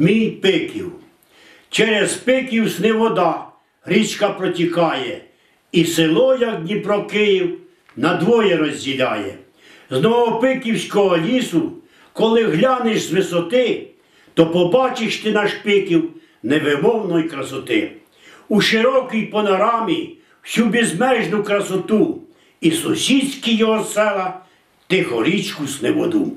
мій пиків. Через пиків сни вода, річка протікає, і село, як Дніпро Київ, надвоє розділяє. З Новопиківського лісу, коли глянеш з висоти, то побачиш ти наш пиків невимовної красоти. У широкій панорамі всю безмежну красоту, і сусідські його села тихо річку сневоду.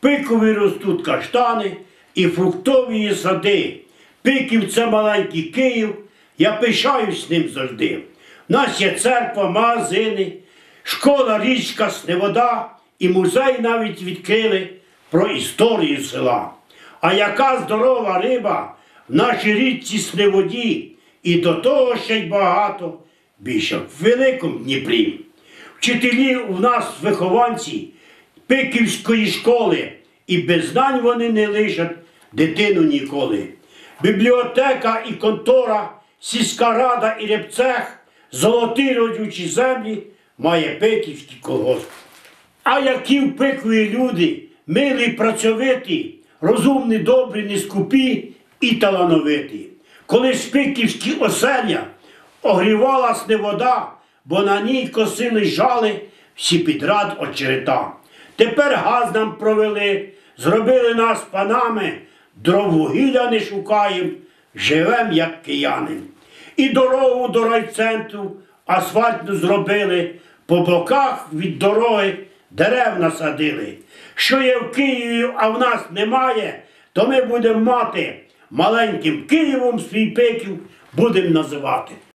Пикові ростуть каштани і фруктові сади. Пиків це маленький Київ, я пишаюсь ним завжди. У нас є церква, магазини, школа, річка, сневода і музей навіть відкрили про історію села. А яка здорова риба в нашій річці сневоді, і до того ще й багато більше в Великому Дніпрі. Вчителі у нас вихованці Пиківської школи, і без знань вони не лишать дитину ніколи. Бібліотека і контора, сільська рада і репцех, золоті родючі землі має Пиківський колгосп. А які в люди, милі, працьовиті, розумні, добрі, не скупі і талановиті. Коли Пиківські оселя огрівалась не вода, бо на ній косили жали всі підряд очерета. Тепер газ нам провели, зробили нас панами, дров вугілля не шукаєм, живем, як кияни. І дорогу до райцентру асфальтну зробили, по боках від дороги дерев насадили. Що є в Києві, а в нас немає, то ми будемо мати маленьким Києвом свій пеків будемо називати.